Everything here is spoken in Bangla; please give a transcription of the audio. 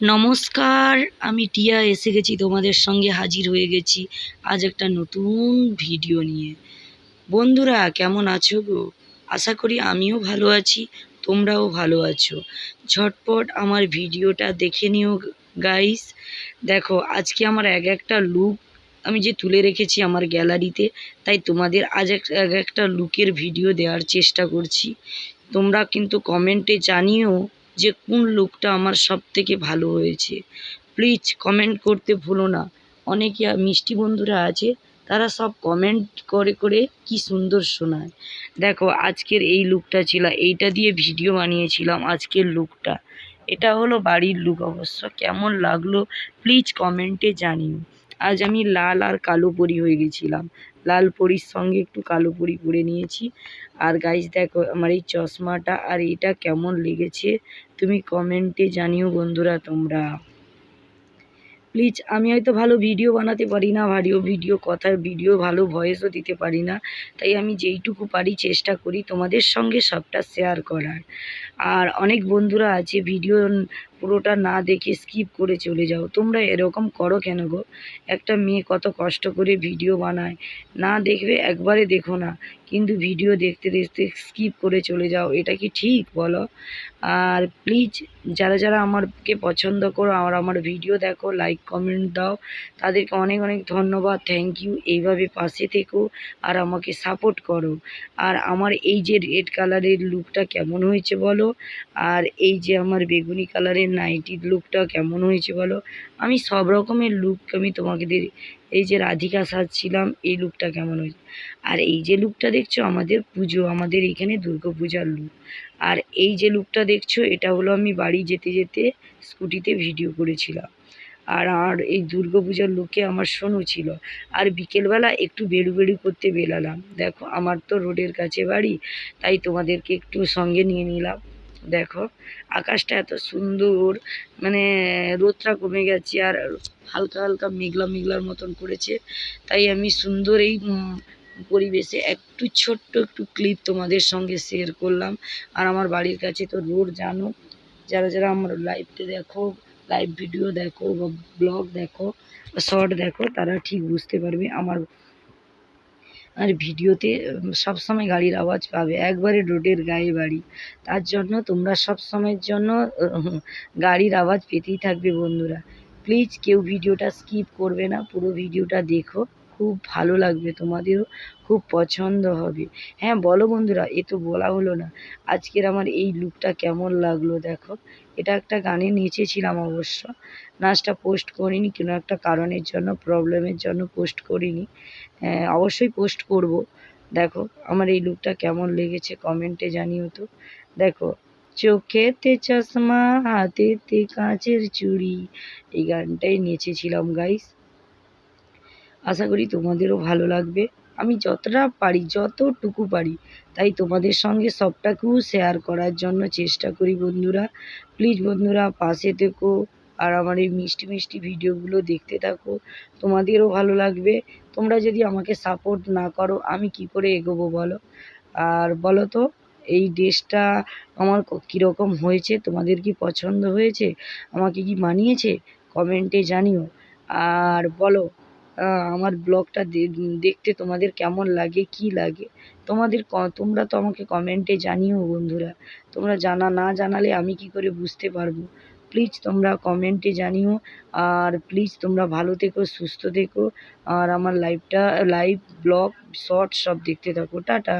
নমস্কার, আমি টিয়া, এসে গেছি তোমাদের সঙ্গে হাজির হয়ে গেছি আজ একটা নতুন ভিডিও নিয়ে। বন্ধুরা, কেমন আছো গো? আশা করি আমিও ভালো আছি, তোমরাও ভালো আছো। ঝটপট আমার ভিডিওটা দেখে নিও গাইস দেখো, আজকে আমার এক একটা লুক আমি যে তুলে রেখেছি আমার গ্যালারিতে তাই তোমাদের আজ এক এক একটা লুকের ভিডিও দেওয়ার চেষ্টা করছি। তোমরা কিন্তু কমেন্টে জানিও যে কোন লুকটা আমার সব থেকে ভালো হয়েছে। প্লিজ কমেন্ট করতে ভুলো না। অনেকে মিষ্টি বন্ধুরা আছে, তারা সব কমেন্ট করে করে কি সুন্দর শোনায়। দেখো, আজকের এই লুকটা ছিল, এইটা দিয়ে ভিডিও বানিয়েছিলাম আজকের লুকটা। এটা হলো বাড়ির লুক অবশ্য, কেমন লাগল প্লিজ কমেন্টে জানিও। আজ আমি লাল আর কালো পরি হয়ে গেছিলাম। লাল পরির সঙ্গে একটু কালো পরি পরে নিয়েছি। আর গাইজ দেখো, আমার এই চশমাটা আর এটা কেমন লেগেছে? তুমি কমেন্টে জানিও বন্ধুরা তোমরা। প্লিজ আমি হয়তো ভালো ভিডিও বানাতে পারি না ভালো ভিডিও কথার ভিডিও ভালো ভয়েসও দিতে পারি না। তাই আমি যেইটুকু পারি চেষ্টা করি তোমাদের সঙ্গে সবটা শেয়ার করার। আর অনেক বন্ধুরা আছে ভিডিও পুরোটা না দেখে স্কিপ করে চলে যাও। তোমরা এরকম করো কেন গো? একটা মেয়ে কত কষ্ট করে ভিডিও বানায়। না দেখবে একবারে দেখো না, কিন্তু ভিডিও দেখতে দেখতে স্কিপ করে চলে যাও। এটা কি ঠিক বলো? আর প্লিজ যারা যারা আমারকে পছন্দ করো আর আমার ভিডিও দেখো লাইক কমেন্ট দাও। তাদেরকে অনেক অনেক ধন্যবাদ। থ্যাংক ইউ এইভাবে পাশে থেকো আর আমাকে সাপোর্ট করো। আর আমার এই যে রেড কালারের লুকটা কেমন হয়েছে বলো? আর এই যে আমার বেগুনি কালারের নাইটির লুকটা কেমন হয়েছে বলো? আমি সব রকমের লুক আমি তোমাকে এই যে রাধিকা সাজছিলাম, এই লুকটা কেমন হয়েছে? আর এই যে লুকটা দেখছ, আমাদের পুজো, আমাদের এখানে দুর্গা পূজার লুক আর এই যে লুকটা দেখছ, এটা হলো আমি বাড়ি যেতে যেতে স্কুটিতে ভিডিও করেছিলাম। আর আর এই দুর্গা পূজার লুকে আমার সোনু ছিল। আর বিকেলবেলা একটু বেড়ু বেড়ু করতে বেরালাম দেখো, আমার তো রোডের কাছে বাড়ি, তাই তোমাদেরকে একটু সঙ্গে নিয়ে নিলাম। দেখো, আকাশটা এত সুন্দর মানে রোদটা কমে গেছে আর হালকা হালকা মেঘলা মেঘলার মতন করেছে। তাই আমি সুন্দর এই পরিবেশে একটু ছোট্ট একটু ক্লিপ তোমাদের সঙ্গে শেয়ার করলাম। আর আমার বাড়ির কাছে তো রোড জানো, যারা যারা আমার লাইভতে দেখো লাইভ ভিডিও দেখো বা ব্লগ দেখো শর্ট দেখো, তারা ঠিক বুঝতে পারবে আমার আর ভিডিওতে সব সময় গাড়ির আওয়াজ পাবে। একবারে রোডের গায়ে বাড়ি। তার জন্য তোমরা সব সময়ের জন্য গাড়ির আওয়াজ পেতেই থাকবে বন্ধুরা। প্লিজ কেউ ভিডিওটা স্কিপ করবে না, পুরো ভিডিওটা দেখো। খুব ভালো লাগবে তোমাদেরও খুব পছন্দ হবে। হ্যাঁ বলো বন্ধুরা এ তো বলা হলো না। আজকের আমার এই লুকটা কেমন লাগল দেখো। এটা একটা গানে নেচেছিলাম অবশ্য। নাচটা পোস্ট করিনি কোনো একটা কারণের জন্য প্রবলেমের জন্য পোস্ট করিনি। হ্যাঁ, অবশ্যই পোস্ট করব। দেখো আমার এই লুকটা কেমন লেগেছে কমেন্টে জানিও তো। দেখো চোখেতে চশমা হাতেতে কাঁচের চুড়ি এই গানটাই নেচেছিলাম গাইস আশা করি তোমাদেরও ভালো লাগবে। আমি যতটা পারি, যতটুকু পারি, তাই তোমাদের সঙ্গে সবটাকেও শেয়ার করার জন্য চেষ্টা করি বন্ধুরা। প্লিজ বন্ধুরা, পাশে থেকো আর আমার এই মিষ্টি মিষ্টি ভিডিওগুলো দেখতে থাকো। তোমাদেরও ভালো লাগবে। তোমরা যদি আমাকে সাপোর্ট না করো, আমি কি করে এগোবো বলো? আর বলো তো, এই ড্রেসটা আমার কীরকম হয়েছে? তোমাদের কি পছন্দ হয়েছে? আমাকে কি মানিয়েছে? কমেন্টে জানিও। আর বলো আমার ব্লগটা দেখতে তোমাদের কেমন লাগে, কি লাগে? তোমাদের তোমরা তো আমাকে কমেন্টে জানিও বন্ধুরা। তোমরা জানা, না জানালে আমি কি করে বুঝতে পারব? প্লিজ তোমরা কমেন্টে জানিও। আর প্লিজ তোমরা ভালো থেকো, সুস্থ থেকো। আর আমার লাইভটা লাইভ ব্লগ শর্ট সব দেখতে থাকো। টাটা।